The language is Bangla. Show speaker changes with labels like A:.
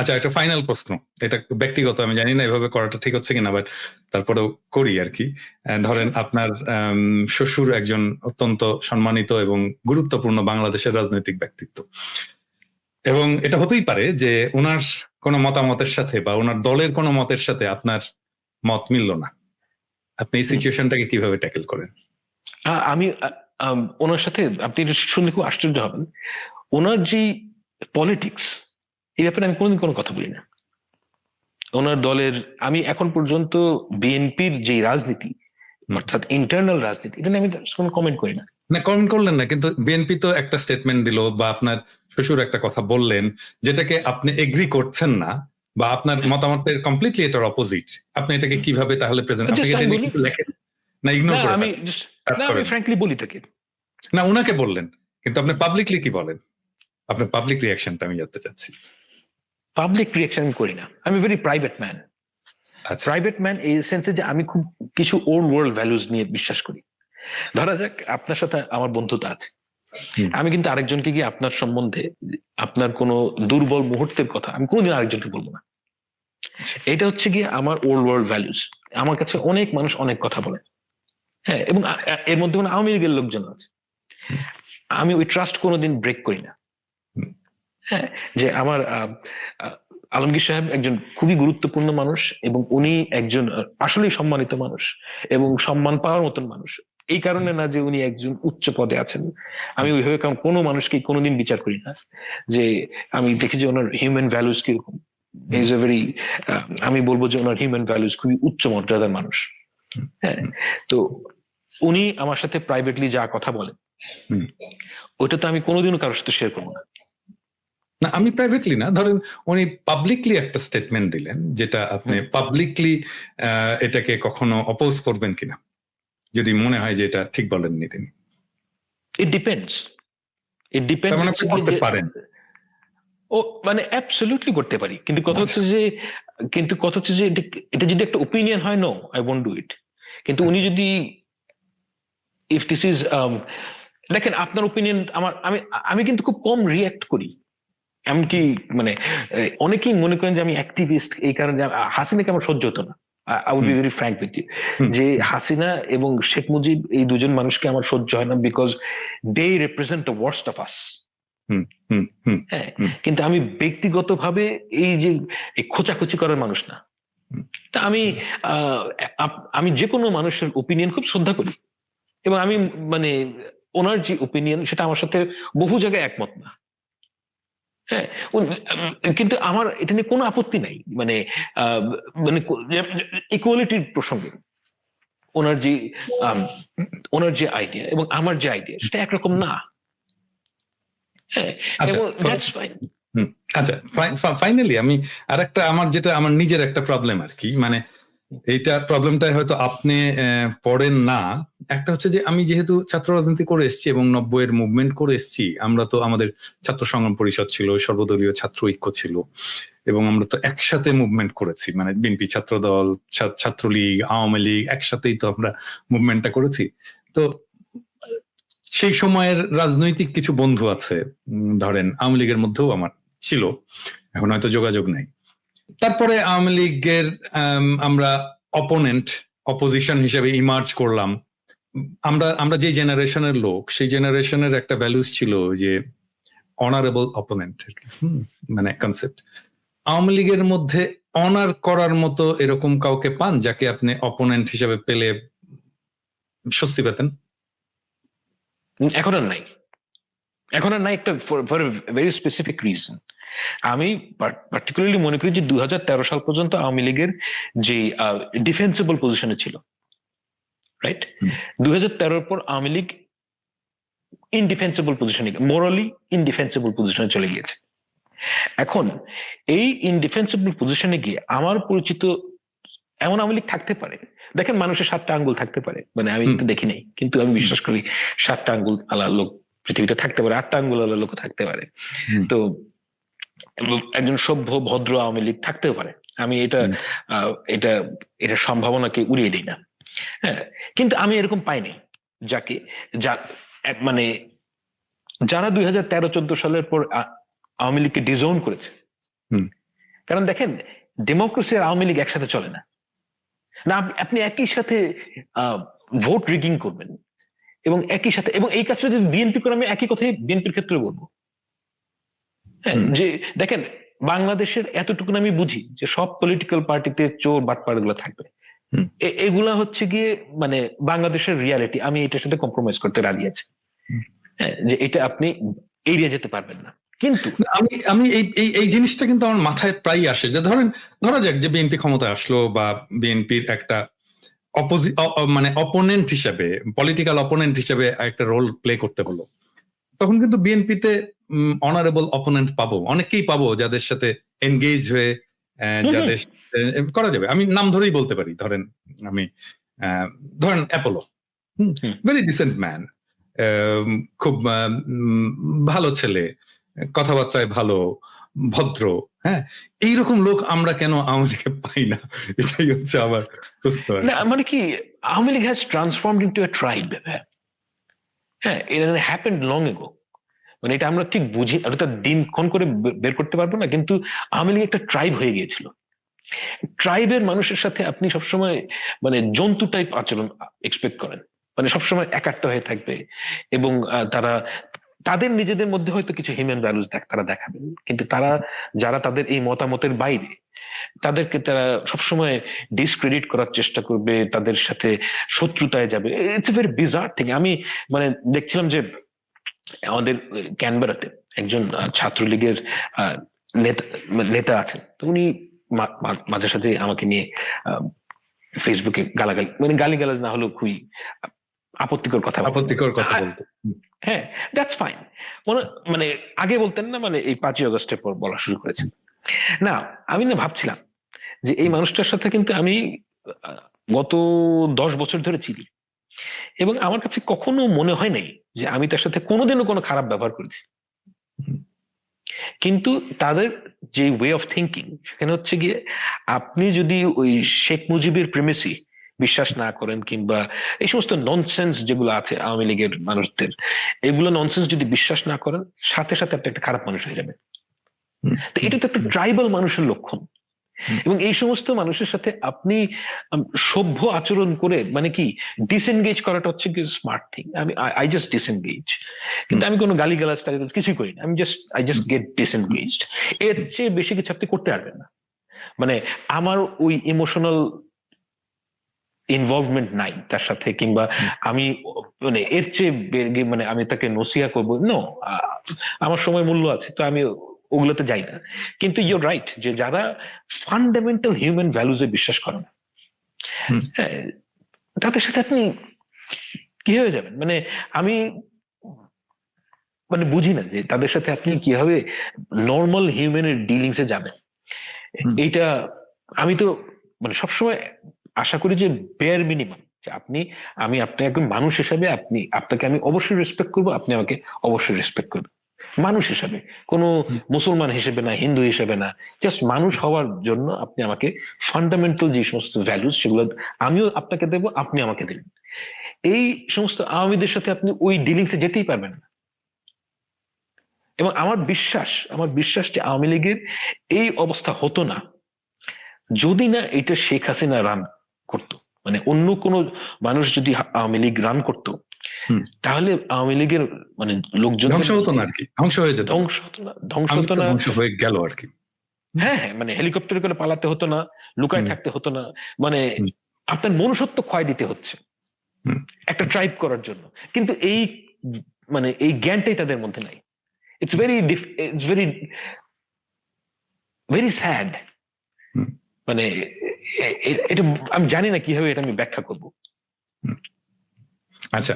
A: আচ্ছা একটা ফাইনাল প্রশ্ন। এটা ব্যক্তিগত আমি জানি না এভাবে করাটা ঠিক হচ্ছে কিনা বাট তারপরেও করি আর কি ধরেন আপনার শ্বশুর একজন অত্যন্ত সম্মানিত এবং গুরুত্বপূর্ণ বাংলাদেশের রাজনৈতিক ব্যক্তিত্ব। এবং এটা হতেই পারে যে ওনার কোনো মতামতের সাথে বা ওনার দলের কোনো মতের সাথে আপনার মত মিলল না। আপনি এই সিচুয়েশনটাকে কীভাবে ট্যাকেল করেন?
B: আমি ওনার সাথে আপনি শুনলে খুব আশ্চর্য হবেন। ওনার যে পলিটিক্স এই ব্যাপারে আমি কোনোদিন কোনো কথা বলি না ওনার দলের আমি এখন পর্যন্ত বিএনপির যে রাজনীতি অর্থাৎ ইন্টারনাল রাজনীতি এটা নিয়ে আমি কোনো কমেন্ট করি না।
A: না কমেন্ট করলেন না কিন্তু বিএনপি তো একটা স্টেটমেন্ট দিল বা আপনার শ্বশুর একটা কথা বললেন যেটাকে আপনি এগ্রি করছেন না বা আপনার মতামতের কমপ্লিটলি এটার অপোজিট আপনি এটাকে কীভাবে তাহলে প্রেজেন্ট আপনি এটা নিয়ে কিছু লেখেন। না ইগনোর করে
B: আমি আমি ফ্র্যাঙ্কলি বলি তাকে।
A: না উনাকে বললেন কিন্তু আপনি পাবলিকলি কি বলেন? আপনার পাবলিক রিয়াকশনটা আমি জানতে চাচ্ছি।
B: পাবলিক রিয়াকশন আমি করি না। আমি ভেরি প্রাইভেট ম্যান
A: আচ্ছা।
B: প্রাইভেট ম্যান এই সেন্সে যে আমি খুব কিছু ওল্ড ওয়ার্ল্ড ভ্যালুজ নিয়ে বিশ্বাস করি। ধরা যাক আপনার সাথে আমার বন্ধুতা আছে। আমি কিন্তু আরেকজনকে গিয়ে আপনার সম্বন্ধে আপনার কোনো দুর্বল মুহূর্তের কথা আমি কোনোদিন আরেকজনকে বলব না। এটা হচ্ছে গিয়ে আমার ওল্ড ওয়ার্ল্ড ভ্যালুজ আমার কাছে অনেক মানুষ অনেক কথা বলে। হ্যাঁ এবং এর মধ্যে মানে আওয়ামী লীগের লোকজন আছে। আমি ওই ট্রাস্ট কোনোদিন ব্রেক করি না। যে আমার আলমগীর সাহেব একজন খুবই গুরুত্বপূর্ণ মানুষ এবং উনি একজন আসলেই সম্মানিত মানুষ এবং সম্মান পাওয়ার মতন মানুষ। এই কারণে না যে উনি একজন উচ্চ পদে আছেন। আমি ওইভাবে কারণ কোনো মানুষকে কোনোদিন বিচার করি না যে আমি দেখি যে ওনার হিউম্যান ভ্যালুস কীরকম। ইজ এ ভেরি আমি বলব যে ওনার হিউম্যান ভ্যালুস খুবই উচ্চ মর্যাদার মানুষ। হ্যাঁ তো উনি আমার সাথে প্রাইভেটলি যা কথা বলেন। ওইটা তো আমি কোনোদিনও কারোর সাথে শেয়ার করব না।
A: না আমি প্রাইভেটলি না ধরেন উনি পাবলিকলি একটা স্টেটমেন্ট দিলেন যেটা আপনি পাবলিকলি এটাকে কখনো অপোজ করবেন কিনা? যদি মনে হয় যে এটা ঠিক বলেননি তিনি।
B: ইট ডিপেন্ডস ইট
A: মানে করতে পারেন।
B: ও মানে অ্যাবসলিউটলি করতে পারি কিন্তু কথা হচ্ছে
A: আচ্ছা।
B: যে কিন্তু কথা হচ্ছে যে এটা- যদি একটা ওপিনিয়ন হয় no I won't do it কিন্তু উনি
A: আচ্ছা।
B: যদি ইফ দিস ইজ দেখেন আপনার ওপিনিয়ন আমার আমি আমি কিন্তু খুব কম রিয়াক্ট করি। এমনকি মানে অনেকেই মনে করেন যে আমি অ্যাক্টিভিস্ট এই কারণে হাসিনাকে আমার সহ্য হতো না। I would be very frank with you যে হাসিনা এবং শেখ মুজিব এই দুজন মানুষকে আমার সহ্য হয় না because they represent the worst of us
A: hmm hmm
B: হ্যাঁ কিন্তু আমি ব্যক্তিগতভাবে এই যে খোঁচাখুচি করার মানুষ না। তা আমি আহ, আমি যে কোনো মানুষের ওপিনিয়ন খুব শ্রদ্ধা করি। এবং আমি মানে ওনার যে ওপিনিয়ন সেটা আমার সাথে বহু জায়গায় একমত না। হ্যাঁ কিন্তু আমার এটা নিয়ে কোনো আপত্তি নাই। মানে মানে ইকুয়ালিটির প্রসঙ্গে ওনার যে ওনার যে আইডিয়া এবং আমার যে আইডিয়া সেটা একরকম না। হ্যাঁ
A: আচ্ছা
B: এবং
A: তো-
B: দ্যাটস ফাইন
A: আচ্ছা ফাইনালি আমি আর একটা আমার যেটা আমার নিজের একটা প্রবলেম আর কি। মানে এইটা প্রবলেমটা হয়তো আপনি পড়েন না। একটা হচ্ছে যে, আমি যেহেতু ছাত্র রাজনীতি করে এসেছি এবং নব্বইয়ের মুভমেন্ট করে এসেছি, আমরা তো আমাদের ছাত্র সংগ্রাম পরিষদ ছিল, সর্বদলীয় ছাত্র ঐক্য ছিল এবং আমরা তো একসাথে মুভমেন্ট করেছি। মানে বিএনপি ছাত্র দল ছাত্রলীগ, আওয়ামী লীগ একসাথেই তো আমরা মুভমেন্টটা করেছি। তো সেই সময়ের রাজনৈতিক কিছু বন্ধু আছে ধরেন আওয়ামী লীগের মধ্যেও আমার ছিল। এখন হয়তো যোগাযোগ নাই। তারপরে আওয়ামী লীগের আম, আমরা অপোনেন্ট অপোজিশন হিসেবে ইমার্জ করলাম। আমরা আমরা যে জেনারেশনের লোক সেই জেনারেশনের একটা ভ্যালুস ছিল যে অনারেবল অপোনেন্ট মানে কনসেপ্ট আওয়ামী লীগের মধ্যে অনার করার মতো এরকম কাউকে পান যাকে আপনি অপোনেন্ট হিসেবে পেলে স্বস্তি পেতেন?
B: এখন আর নাই। এখন আর নাই একটা ফর ভেরি স্পেসিফিক রিজন আমি পার্টিকুলারলি মনে করি যে দুই হাজার তেরো সাল পর্যন্ত আওয়ামী লীগের যে ডিফেন্সিবল পজিশনে ছিল রাইট। দুই হাজার পর আওয়ামী লীগ ইনডিফেন্সিবল পজিশনে মোরালি ইনডিফেন্সিবল পজিশনে চলে গিয়েছে এখন এই ইনডিফেন্সিবল পজিশনে গিয়ে আমার পরিচিত এমন আওয়ামী লীগ থাকতে পারে দেখেন মানুষের সাতটা আঙ্গুল থাকতে পারে মানে আমি। তো দেখি নাই কিন্তু আমি বিশ্বাস করি সাতটা আঙ্গুল আলা লোক পৃথিবীতে থাকতে পারে আটটা আঙ্গুল আলা লোক থাকতে পারে তো এবং একজন সভ্য ভদ্র আওয়ামী লীগ থাকতেও পারে। আমি এটা আহ, এটা এটা সম্ভাবনাকে উড়িয়ে দিই না। হ্যাঁ কিন্তু আমি এরকম পাইনি। যাকে যা মানে যারা দুই হাজার তেরো চোদ্দ সালের পর আওয়ামী লীগকে ডিজোন করেছে।
A: হুম।
B: কারণ দেখেন ডেমোক্রেসি আর আওয়ামী লীগ একসাথে চলে না। না আপনি একই সাথে ভোট রিগিং করবেন। এবং একই সাথে এবং এই কাজটা যদি বিএনপি করে আমি একই কথাই বিএনপির ক্ষেত্রে বলব। যে দেখেন বাংলাদেশের এতটুকু আমি বুঝি যে সব পলিটিক্যাল পার্টিতে চোর বাটপারগুলো থাকবে। এগুলা হচ্ছে গিয়ে মানে বাংলাদেশের রিয়ালিটি আমি এটার সাথে কম্প্রোমাইজ করতে রাজি আছি। হ্যাঁ যে এটা আপনি এড়িয়ে যেতে পারবেন না। কিন্তু
A: আমি আমি এই এই জিনিসটা কিন্তু আমার মাথায় প্রায়ই আসে যে ধরেন ধরা যাক যে বিএনপি ক্ষমতায় আসলো বা বিএনপির একটা অপোজি মানে অপোনেন্ট হিসেবে পলিটিক্যাল অপোনেন্ট হিসেবে একটা রোল প্লে করতে হলো। তখন কিন্তু বিএনপিতে অনারেবল অপোনেন্ট পাবো। অনেককেই পাবো যাদের সাথে এনগেজ হয়ে যাদের করা যাবে। আমি নাম ধরেই বলতে পারি ধরেন আমি ধরেন অ্যাপোলো। ভেরি ডিসেন্ট ম্যান খুব ভালো ছেলে কথাবার্তায় ভালো ভদ্র হ্যাঁ? এইরকম লোক আমরা কেন আওয়ামী লীগে পাই না? এটাই হচ্ছে আমার
B: মানে কি Awami League has transformed into a tribe হ্যাঁ? এটা হ্যাপেন্ড লং এগো মানে এটা আমরা ঠিক বুঝি, আর এটা দিনক্ষণ করে বের করতে পারব না, কিন্তু আওয়ামী লীগ একটা ট্রাইব হয়ে গিয়েছিল। ট্রাইবের মানুষের সাথে আপনি সবসময় মানে জন্তু টাইপ আচরণ এক্সপেক্ট করেন। মানে সবসময় একাত্ম হয়ে থাকবে এবং তারা, তাদের নিজেদের মধ্যে হয়তো কিছু হিউম্যান ভ্যালুস তারা দেখাবেন। কিন্তু তারা, যারা তাদের এই মতামতের বাইরে, তাদেরকে তারা সবসময় ডিসক্রেডিট করার চেষ্টা করবে, তাদের সাথে শত্রুতায় যাবে। It's a very bizarre thing আমি মানে দেখছিলাম যে আমাদের ক্যানবেরাতে একজন ছাত্রলীগের নেতা নেতা আছেন। তো উনি মাঝে সাথে আমাকে নিয়ে ফেসবুকে গালাগালি মানে গালি গালাজ না হলেও খুবই আপত্তিকর কথা
A: আপত্তিকর কথা বলতে
B: হ্যাঁ দ্যাটস ফাইন মানে আগে বলতেন না মানে এই পাঁচই আগস্টের পর বলা শুরু করেছেন। না আমি না ভাবছিলাম যে এই মানুষটার সাথে কিন্তু আমি গত দশ বছর ধরে চিনি। এবং আমার কাছে কখনো মনে হয় নাই যে আমি তার সাথে কোনোদিনও কোনো খারাপ ব্যবহার করেছি। কিন্তু তাদের যে ওয়ে অফ থিঙ্কিং সেখানে হচ্ছে গিয়ে আপনি যদি ওই শেখ মুজিবের প্রেমেসি বিশ্বাস না করেন কিংবা এই সমস্ত ননসেন্স যেগুলো আছে আওয়ামী লীগের মানুষদের এগুলো ননসেন্স যদি বিশ্বাস না করেন সাথে সাথে আপনি একটা খারাপ মানুষ হয়ে যাবেন। তো এটা তো একটা ট্রাইবাল মানুষের লক্ষণ। এবং এই সমস্ত মানুষের সাথে আপনি সভ্য আচরণ করে মানে কি ডিসএনগেজ করাটা হচ্ছে কি স্মার্ট থিং আমি আই জাস্ট ডিসএনগেজ কিন্তু আমি কোনো গালি গালাজ টালিগালাজ কিছুই করি না। আমি just I just get disengaged এর চেয়ে বেশি কিছু আপনি করতে পারবেন না। মানে আমার ওই ইমোশনাল ইনভলভমেন্ট নাই তার সাথে কিংবা আমি মানে এর চেয়ে মানে আমি তাকে নসিয়া করব। নো আমার সময় মূল্য আছে। তো আমি ওগুলোতে যাই না। কিন্তু ইউর রাইট যে যারা ফান্ডামেন্টাল হিউম্যান ভ্যালুজে বিশ্বাস করে না হ্যাঁ, তাদের সাথে আপনি কি হয়ে যাবেন? মানে আমি মানে বুঝি না যে তাদের সাথে আপনি কীভাবে নর্মাল হিউম্যানের ডিলিংস এ যাবেন এইটা আমি তো মানে সবসময় আশা করি যে বেয়ার মিনিমাম আপনি আমি আপনাকে একজন মানুষ হিসাবে আপনি আপনাকে আমি অবশ্যই রেসপেক্ট করব আপনি আমাকে অবশ্যই রেসপেক্ট করবেন। মানুষ হিসাবে, কোনো মুসলমান হিসেবে না, হিন্দু হিসেবে না। জাস্ট মানুষ হওয়ার জন্য আপনি আমাকে ফান্ডামেন্টাল যে সমস্ত ভ্যালুস সেগুলো আমিও আপনাকে দেবো, আপনি আমাকে দেবেন। এই সমস্ত আওয়ামীদের সাথে আপনি ওই ডিলিংসে যেতেই পারবেন না। এবং আমার বিশ্বাস আমার বিশ্বাস যে আওয়ামী লীগের এই অবস্থা হতো না, যদি না এটা শেখ হাসিনা রান করতো। মানে অন্য কোনো মানুষ যদি আওয়ামী লীগ রান করতো। তাহলে আওয়ামী লীগের মানে লোকজন
A: ধ্বংস হতো না আর কি। ধ্বংস হয়ে যেত।
B: ধ্বংস হতো না ধ্বংস হতো না।
A: ধ্বংস হয়ে গেল আর কি।
B: হ্যাঁ হ্যাঁ মানে হেলিকপ্টারে করে পালাতে হতো না লুকায় থাকতে হতো না মানে আপনার মনুষ্যত্ব ক্ষয় দিতে হচ্ছে। একটা ট্রাইব করার জন্য। কিন্তু এই মানে এই জ্ঞানটাই তাদের মধ্যে নাই। It's very it's very very sad মানে এটা আমি জানি না কীভাবে এটা আমি ব্যাখ্যা করব।
A: আচ্ছা